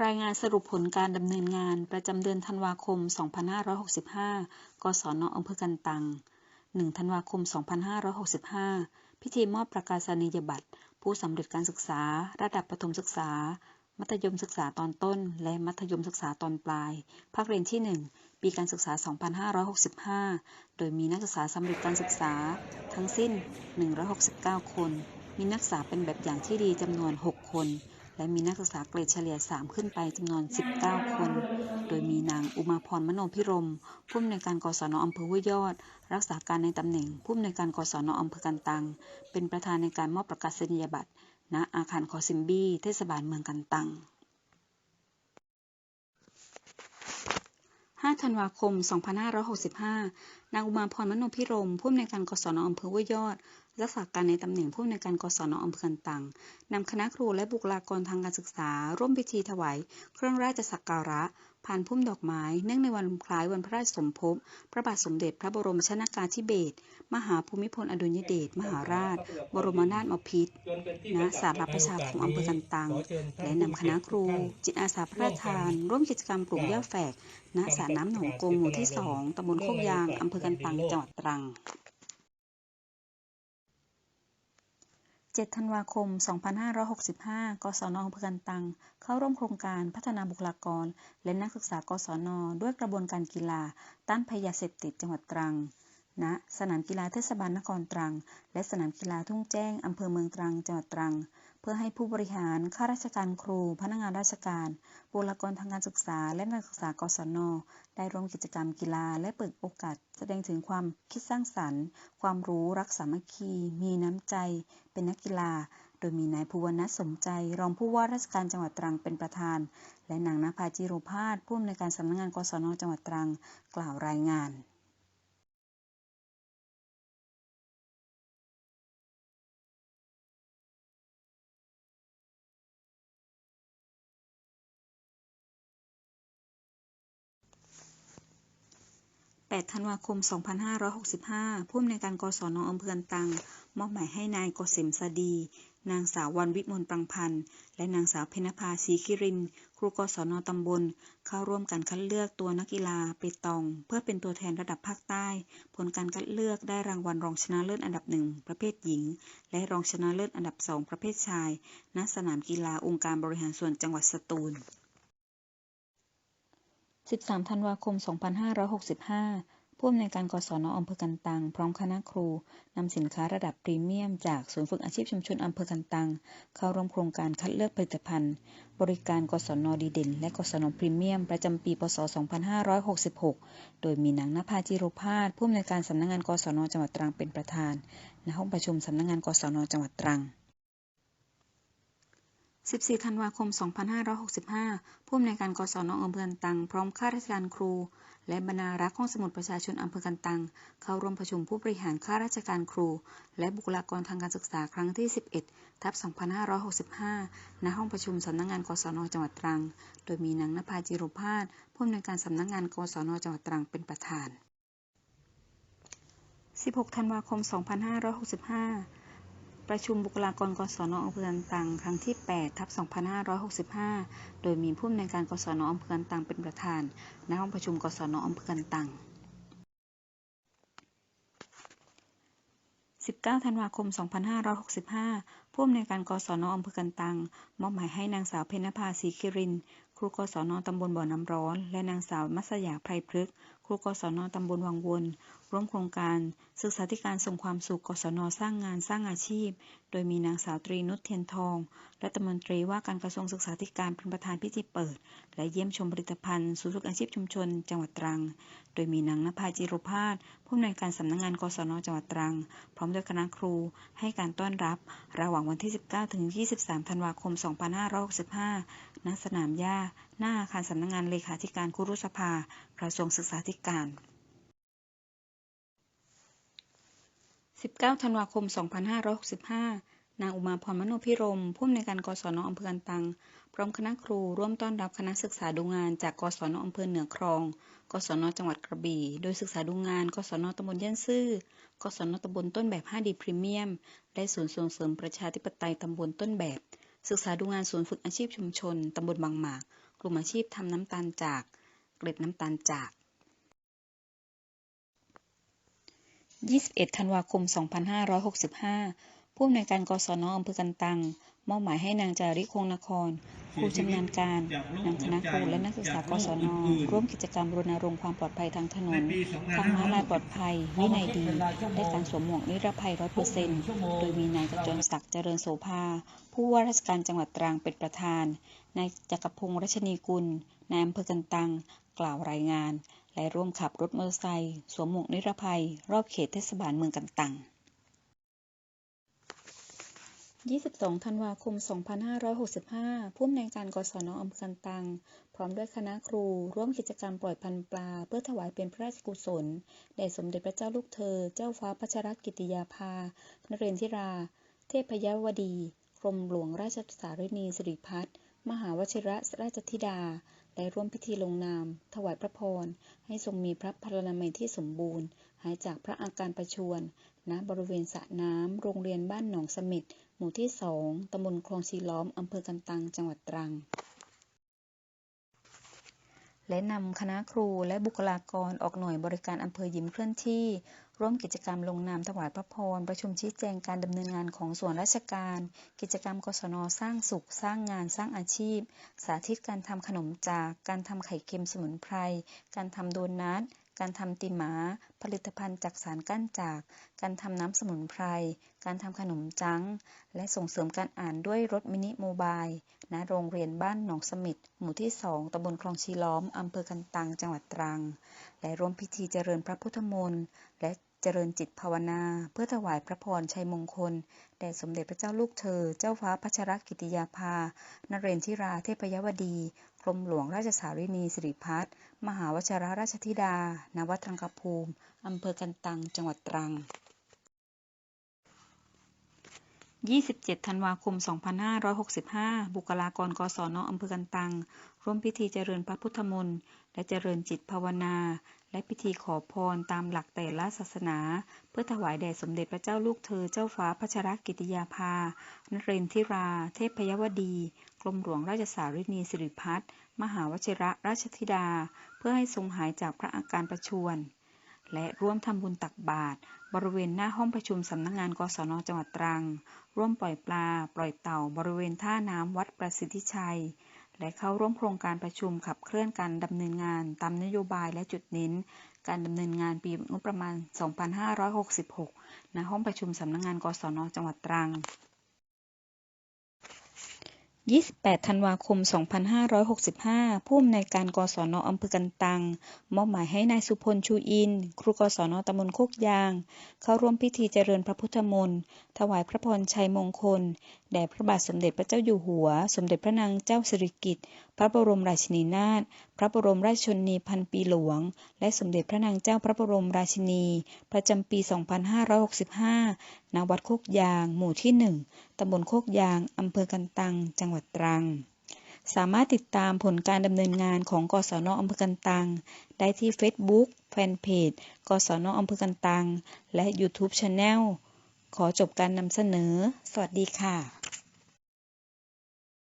รายงานสรุปผลการดำเนินงานประจำเดือนธันวาคม 2565 กศนอำเภอกันตัง 1 ธันวาคม 2565 พิธีมอบประกาศนียบัตร ผู้สำเร็จการศึกษา ระดับประถมศึกษา มัธยมศึกษาตอนต้น และมัธยมศึกษาตอนปลาย ภาคเรียนที่ 1 ปีการศึกษา 2565 โดยมีนักศึกษาสำเร็จการศึกษา ทั้งสิ้น 169 คน มีนักศึกษาเป็นแบบอย่างที่ดีจำนวน 6 คน และมีนักศึกษาเกรดเฉลี่ย 3 ขึ้นไปจำนวน 19 คน โดยมีนางอุมาพรมโนพิรม ผู้อำนวยการกศนอำเภอห้วยยอด รักษาการในตำแหน่ง ผู้อำนวยการกศนอำเภอกันตัง เป็นประธานในการมอบประกาศนียบัตร ณ อาคารคอซิมบี้ เทศบาลเมืองกันตัง 5 ธันวาคม 2565 นางอุมาพรมโนพิรม ผู้อำนวยการกศนอำเภอห้วยยอด รักษาการในตำแหน่งผู้อำนวยการกศนอำเภอตังนำคณะครูและบุคลากรทางการศึกษา ร่วมพิธีถวาย เครื่องราชสักการะ ผ่านพุ่มดอกไม้ เนื่องในวันคล้ายวันพระราชสมภพ พระบาทสมเด็จพระบรมชนากาธิเบศร มหาภูมิพลอดุลยเดช มหาราช บรมนาถบพิตรณศาลาประชาคมอำเภอกันตัง และนำคณะครู จิตอาสาพระราชทาน ร่วมกิจกรรมปลูกหญ้าแฝก ณ สระน้ำหนองโกงหมู่ที่2ตำบลโคกยาง อำเภอกันตัง จังหวัดตรัง 7 ธันวาคม 2565 กศนอำเภอกันตัง เข้าร่วมโครงการพัฒนาบุคลากร และนักศึกษากศน ด้วยกระบวนการกีฬาต้านภัยยาเสพติดจังหวัดตรัง ณสนามกีฬาเทศบาลนครตรัง และสนามกีฬาทุ่งแจ้งอำเภอเมืองตรังจังหวัดตรัง เพื่อให้ผู้บริหาร ข้าราชการครู พนักงานราชการ บุคลากรทางการศึกษา และนักศึกษากศน ได้ร่วมกิจกรรมกีฬา และเปิดโอกาส แสดงถึงความคิดสร้างสรรค์ ความรู้รักสามัคคี มีน้ำใจ เป็นนักกีฬา โดยมีนายภูวนัสสมใจ รองผู้ว่าราชการจังหวัดตรังเป็นประธาน และนางณภาจิโรภาสผู้อำนวยการสำนักงานกศนจังหวัดตรัง กล่าวรายงาน 8 ธันวาคม 2565 ผู้อำนวยการกศนอำเภอกันตัง มอบหมายให้นายกเกษมสดี นางสาววรรณวิมลปรังพันธ์ และนางสาวเพนภาศรีคิริน ครูกศนตำบล เข้าร่วมการคัดเลือกตัวนักกีฬาเปตอง เพื่อเป็นตัวแทนระดับภาคใต้ ผลการคัดเลือกได้รางวัลรองชนะเลิศอันดับหนึ่งประเภทหญิง และรองชนะเลิศอันดับสองประเภทชาย ณ สนามกีฬาองค์การบริหารส่วนจังหวัดสตูล 13 ธันวาคม 2565 ผู้อำนวยการกศนอำเภอกันตัง พร้อมคณะครูนำสินค้าระดับพรีเมียม จากศูนย์ฝึกอาชีพชุมชนอำเภอกันตัง เข้าร่วมโครงการคัดเลือกผลิตภัณฑ์ บริการกศนดีเด่น และกศนพรีเมียม ประจำปี พ.ศ.2566 โดยมีนางณภาจิโรภาสผู้อำนวยการสำนักงานกศนจังหวัดตรังเป็นประธานณห้องประชุมสำนักงานกศนจังหวัดตรัง 14 ธันวาคม 2565 ผู้อำนวยการกศนอำเภอกันตัง พร้อมข้าราชการครู และบรรณารักษ์ห้องสมุดประชาชนอำเภอกันตัง เข้าร่วมประชุมผู้บริหารข้าราชการครู และบุคลากรทางการศึกษาครั้งที่ 11 ทับ 2565 ณ ห้องประชุมสำนักงานกศนจังหวัดตรัง โดยมีนางณภาจิโรภาสผู้อำนวยการสำนักงานกศนจังหวัดตรังเป็นประธาน 16 ธันวาคม 2565 ประชุมบุคลากรกศนอำเภอกันตังครั้งที่ 8 ทับ 2565 โดยมีผู้อำนวยการกศนอำเภอกันตังเป็นประธาน ณ ห้องประชุมกศนอำเภอกันตัง19 ธันวาคม 2565 ผู้อำนวยการกศนอำเภอกันตัง มอบหมายให้นางสาวเพนภาศรีคิริน ครูกศนตำบลบ่อน้ำร้อน และนางสาวมัสยาไพรพฤกษ์ รูกศนตำบลวังวนร่วมโครงการศึกษาธิการส่งความสุขกศนสร้างงานสร้างอาชีพ โดยมีนางสาวตรีนุชเทียนทอง รัฐมนตรีว่าการกระทรวงศึกษาธิการเป็นประธานพิธีเปิด และเยี่ยมชมผลิตภัณฑ์ศูนย์ฝึกอาชีพชุมชน จังหวัดตรัง โดยมีนางณภาจิโรภาสผู้อำนวยการสำนักงานกศนจังหวัดตรัง พร้อมด้วยคณะครูให้การต้อนรับ ระหว่างวันที่ 19 ถึง 23 ธันวาคม 2565ณสนามหญ้าหน้าอาคารสำนักงานเลขาธิการครุสภา กระทรวงศึกษาธิการ 19 ธันวาคม 2565 นางอุมาพรมโนพิรม ผู้อำนวยการกศนอำเภอกันตัง พร้อมคณะครูร่วมต้อนรับคณะศึกษาดูงานจากกศนอำเภอเหนือคลอง กศนจังหวัดกระบี่ โดยศึกษาดูงาน กศนตำบลย่านซื่อ กศนตำบลต้นแบบ 5D พรีเมียม และศูนย์ส่งเสริมประชาธิปไตยตำบลต้นแบบ ศึกษาดูงานศูนย์ฝึกอาชีพชุมชนตำบลบางหมาก กลุ่มอาชีพทำน้ำตาลจาก เกล็ดน้ำตาลจาก 21 ธันวาคม 2565 ผู้อำนวยการกศนอำเภอกันตัง มอบหมายให้นางจาริคงนครครูชำนาญการนำคณะครูและนักศึกษากศนร่วมกิจกรรมรณรงค์ความปลอดภัยทางถนนทางม้าลายปลอดภัยวินัยดีและการสวมหมวกนิรภัย100%โดยมีนายกจรศักดิ์เจริญโสภา ผู้ว่าราชการจังหวัดตรังเป็นประธาน นายจักรพงษ์รัชนีกุลนายอำเภอกันตัง กล่าวรายงาน และร่วมขับรถมอเตอร์ไซค์สวมหมวกนิรภัย รอบเขตเทศบาลเมืองกันตัง 22 ธันวาคม 2565 ผู้อำนวยการกศนอำเภอกันตัง พร้อมด้วยคณะครู ร่วมกิจกรรมปล่อยพันปลา เพื่อถวายเป็นพระราชกุศล แด่สมเด็จพระเจ้าลูกเธอ เจ้าฟ้าพัชรกิติยาภานเรนทิรา เทพยวดี กรมหลวงราชสารินีสิริพัฒน์มหาวชิระราชธิดาและร่วมพิธีลงนาม ถวายพระพร ให้ทรงมีพระพลานามัยที่สมบูรณ์ หายจากพระอาการประชวรณบริเวณสระน้ำ โรงเรียนบ้านหนองสมิทหมู่ที่ 2 ตำบลคลองชีล้อม อำเภอกันตัง จังหวัดตรัง และนำคณะครูและบุคลากรออกหน่วยบริการอำเภอยิ้มเคลื่อนที่ ร่วมกิจกรรมลงนามถวายพระพร ประชุมชี้แจงการดำเนินงานของส่วนราชการ กิจกรรมกศนสร้างสุข สร้างงาน สร้างอาชีพ สาธิตการทำขนมจาก การทำไข่เค็มสมุนไพร การทำโดนัท การทำติหมา ผลิตภัณฑ์จากสารกั้นจาก การทำน้ำสมุนไพร การทำขนมจัง และส่งเสริมการอ่านด้วยรถมินิโมบายณโรงเรียนบ้านหนองสมิทหมู่ที่ 2ตำบลคลองชีล้อม อำเภอกันตัง จังหวัดตรัง และร่วมพิธีเจริญพระพุทธมนต์ และเจริญจิตภาวนา เพื่อถวายพระพรชัยมงคล แด่สมเด็จพระเจ้าลูกเธอ เจ้าฟ้าพัชรกิติยาภา นเรนทิราเทพยวดี กรมหลวงราชสารินีสิริพัฒน์มหาวชิรราชธิดา ณ วัดทรังกภูมิ อำเภอกันตัง จังหวัดตรัง 27 ธันวาคม 2565 บุคลากรกศนอำเภอกันตัง ร่วมพิธีเจริญพระพุทธมนต์ และเจริญจิตภาวนา และพิธีขอพรตามหลักแต่ละศาสนา เพื่อถวายแด่สมเด็จพระเจ้าลูกเธอเจ้าฟ้าพัชรกิติยาภานเรนทิรา เทพยวดี กรมหลวงราชสารินีสิริพัฒน์มหาวชิระราชธิดา เพื่อให้ทรงหายจากพระอาการประชวรและร่วมทำบุญตักบาตรบริเวณหน้าห้องประชุมสำนักงงานกศนจังหวัดตรัง ร่วมปล่อยปลา ปล่อยเต่า บริเวณท่าน้ำวัดประสิทธิชัย และเข้าร่วมโครงการประชุมขับเคลื่อนการดำเนินงานตามนโยบายและจุดเน้น การดำเนินงานปีงบประมาณ 2566 ณ ห้องประชุมสำนักงงานกศนจังหวัดตรัง 28 ธันวาคม 2565 ผู้อำนวยการกศนอำเภอกันตัง มอบหมายให้นายสุพลชูอินทร์ครูกศนตำบลโคกยาง เข้าร่วมพิธีเจริญพระพุทธมนต์ ถวายพระพรชัยมงคล แด่พระบาทสมเด็จพระเจ้าอยู่หัว สมเด็จพระนางเจ้าสิริกิติ์ พระบรมราชินีนาถ พระบรมราชชนนีพันปีหลวง และสมเด็จพระนางเจ้าพระบรมราชินี ประจำปี 2565 ณวัดโคกยาง หมู่ที่ 1 ตำบลโคกยาง อำเภอกันตัง จังหวัดตรัง สามารถติดตามผลการดำเนินงานของกศนอำเภอกันตัง ได้ที่เฟซบุ๊กแฟนเพจ กศนอำเภอกันตัง และ YouTube Channel ขอจบการนำเสนอ สวัสดีค่ะ